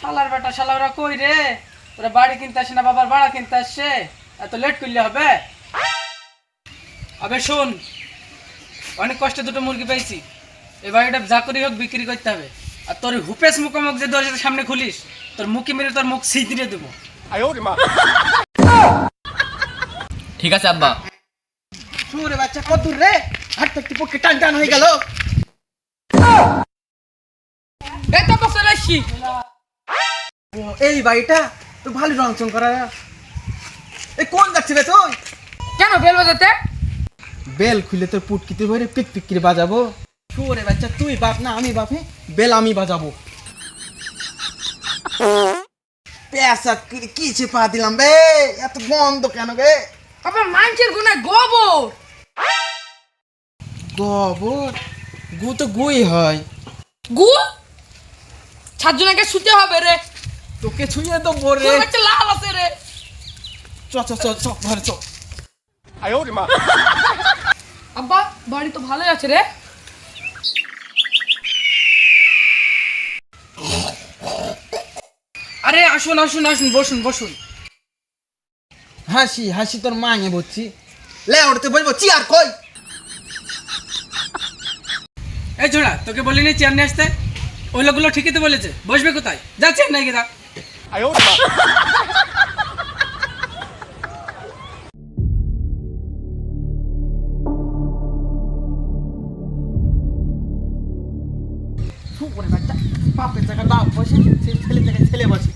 শালার বেটা শালারা কই রে? ওরা বাড়ি কিনতে আসে না বাবার ভাড়া কিনতে আসছে এত লেট করলে হবে? আবে শোন অনেক কষ্টে দুটো মুরগি পেয়েছি। এই বাড়িটা যা করি হোক বিক্রি করতে হবে। আর তোর হুপেশ মুখোমুখ যে দরজার সামনে খুলিস তোর মুখে মেরে তোর মুখ সিঁদড়ে দেবো। ঠিক আছে আব্বা। শুরে বাচ্চা কত রে? হাঁটতে একটু পক্ষে টান টান হয়ে গেল। এই তো রাখছি এই বাড়িটা তো ভালো রং চং করা। এই কোন যাচ্ছে রে তুই? কেন বেল বাজাতে? বেল খুলে তোর পুটকিতে ভরে পিক পিক করে বাজাবো। শুরে বাচ্চা তুই বাপ না আমি বাপে বেল আমি বাজাবো। করে কি চেপা দিলাম বে এত বন্ধ কেন গে আবার মানুষের গুণে গোবর। গোবর? গু তো গুই হয়। গু? ছাদজনাকে শুতে হবে রে। তোকে ছুঁয়ে তো বরে লাল আছে রে। চ চ চ চ ঘরে চ। আয় ওরে মা আব্বা বাড়ি তো ভালোই আছে রে। আরে আসুন আসুন আসুন বসুন বসুন। হাসি হাসি তোর মাঙে বলছি। লে উঠতে বলব চিয়ার কই? এই ছোড়া তোকে বলিনি চেয়ার নিয়ে আসতে? ওই লোকগুলো ঠিকই তো বলেছে। বসবে কোথায়? যা চেয়ার নাই গেদা বসে ছেলে বসে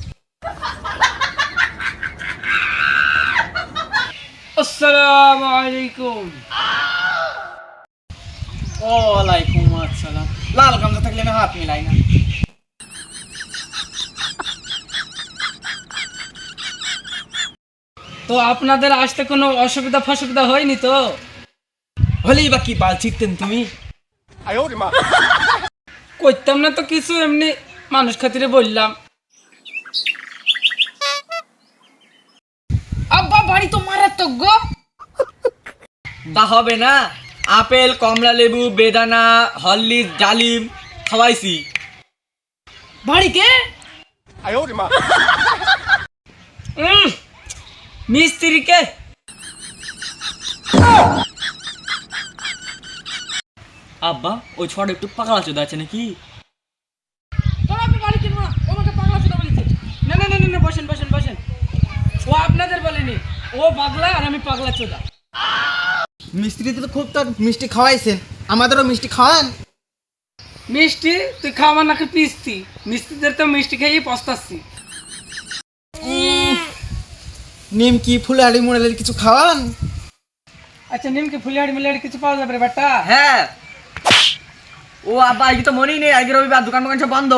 আলাইকুম ওয়ালাইকুম আসসালাম। লাল গামছা থাকলে আমি হাত মিলাই না। তো আপনাদের আসতে কোনো অসুবিধা ফসুবিধা হয়নি তো? হলেই বা কি বাল ছিটতেন তুমি? করতাম না তো কিছু এমনি মানুষ খাতিরে বললাম। আব্বা বাড়ি তো মারাত্মক গো। তা হবে না আপেল কমলা লেবু বেদানা হরলিক্স ডালিম খাওয়াইছি। বাড়ি কে? উম, মিস্ত্রিকে। আব্বা ওই ছোট একটু পাকড়া চোদা আছে নাকি? তোরা বাড়ি কিনবো না আমাকে পাগলা চোদা বলেছে। না না না না, না বসেন বসেন বসেন। ও আপনাদের বলেনি ও পাগলা আর আমি পাগলা চোদা। মিস্ত্রিতে তো খুব তোর মিষ্টি খাওয়াইছেন আমাদেরও মিষ্টি খাওয়ান। মিষ্টি তুই খাওয়া নাকি পিস্তি? মিস্ত্রিদের তো মিষ্টি খেয়েই পস্তাচ্ছি। নিমকি ফুলহাড়ি মুড়ালের কিছু খাওয়ান? আচ্ছা নিমকে ফুলিয়াড়ি মিলিয়াড়ি কিছু পাওয়া যাবে রে বেটা। হ্যাঁ। ও আব্বা আজকে তো মনেই নেই আজকে রবিবার দোকান দোকান সব বন্ধ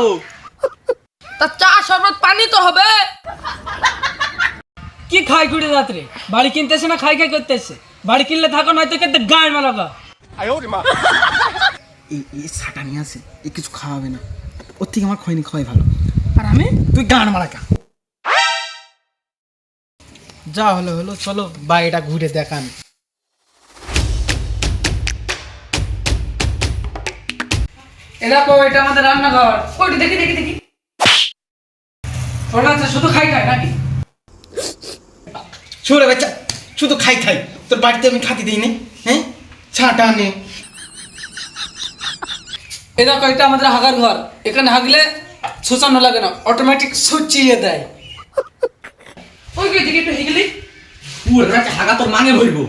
তা চা শরবত পানি তো হবে। কি খাই কুড়ি রাত্রে? বাড়ি কিনতেছে না খাই খাই করতেছে? বাড়ি কিনলে থাকো নয়তো কিন্তু গায়ে মারাবা এই এই সাটা নিয়ে আসে এই কিছু খাওয়াবে না। ওর থেকে আমার খয়নি খাওয়াই ভালো। আর আমি? তুই গান মারাকা যা হলো হলো চলো বাড়িটা ঘুরে দেখান। এটা এটা আমাদের রান্নাঘর। ওইটা দেখি দেখি দেখি। ওটা শুধু খাই খাই নাকি? বাচ্চা শুধু খাই খাই। তোর বাড়িতে আমি খাতি দিই নি হ্যাঁ? ছাটা নে। এই দেখো এটা আমাদের হাগার ঘর। এখানে হাগলে শোষানো লাগে না অটোমেটিক সুচিয়ে দেয়। ওই গিয়ে দিকে একটু হেগলি? পুরো রাতে হাগা তোর মাঙে ভরবো।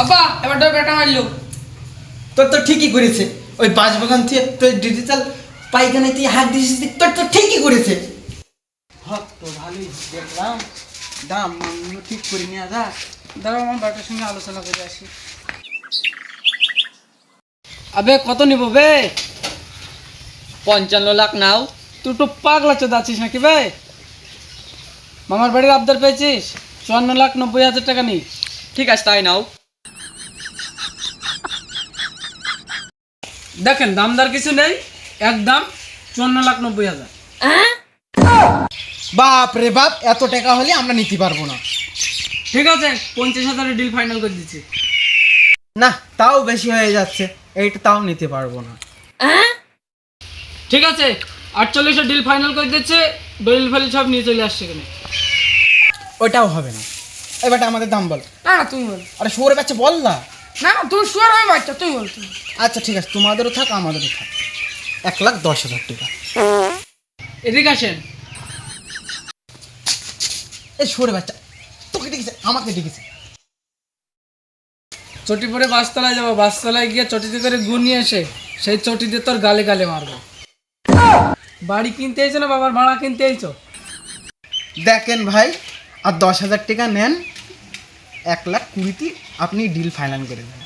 আব্বা এবার ডর বেটা মারলো। তোর তো ঠিকই করেছে। ওই বাস বাগান থেকে তোর ডিজিটাল পাইখানে তুই হাত দিয়েছিস তোর তো ঠিকই করেছে। হক তো ভালোই দেখলাম। দাম ঠিক করে নিয়ে যা। দাঁড়াও আমার বাটার সঙ্গে আলোচনা করে আসি। আবে কত নিব বে? পঞ্চান্ন লাখ নাও। তুই তো পাগলা চোদ আছিস নাকি বে? মামার বাড়ির আবদার পেয়েছিস? চুয়ান্ন লাখ নব্বই হাজার টাকা নি ঠিক আছে তাই নাও। দেখেন দামদার কিছু নেই একদম চুয়ান্ন লাখ নব্বই হাজার। বাপ রে বাপ এত টাকা হলে আমরা নিতে পারব না। ঠিক আছে পঞ্চাশ হাজারের ডিল ফাইনাল করে দিচ্ছি। না তাও বেশি হয়ে যাচ্ছে এইটা তাও নিতে পারব না। ঠিক আছে আটচল্লিশে ডিল ফাইনাল করে দিচ্ছে দলিল ফাইল সব নিয়ে চলে আসছে এখানে। ওইটাও হবে না। এবারটা আমাদের দাম বল। না না তুমি বল। আরে শুয়োরের বাচ্চা বল না। না না তুমি শুয়ার আমি বাচ্চা তুমি বল তুমি আচ্ছা ঠিক আছে তোমাদেরও থাক আমাদেরও থাক। এক লাখ দশ হাজার টাকা। এদিকে আসেন। এই শুয়োরের বাচ্চা তোকে ডেকেছে আমাকে ডেকেছে। চটি পরে বাসতলায় যাব বাসতলায় গিয়ে চটিতে করে গুড় নিয়ে এসে সেই চটিতে তোর গালে গালে মারবো। বাড়ি কিনতে এসো না বাবার ভাড়া কিনতে এসো দেখেন ভাই আর দশ হাজার টাকা নেন এক লাখ কুড়িতে আপনি ডিল ফাইনাল করে দেন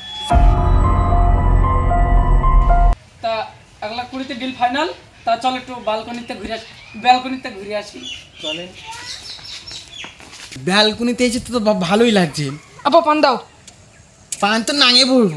তা এক লাখ কুড়িতে ডিল ফাইনাল তা চল একটু বালকনিতে ঘুরে আসি। ব্যালকনিতে ঘুরে আসি। চলেন। ব্যালকনিতে এসে তো ভালোই লাগছে। আপা পান দাও। পান তো নাঙে পড়ব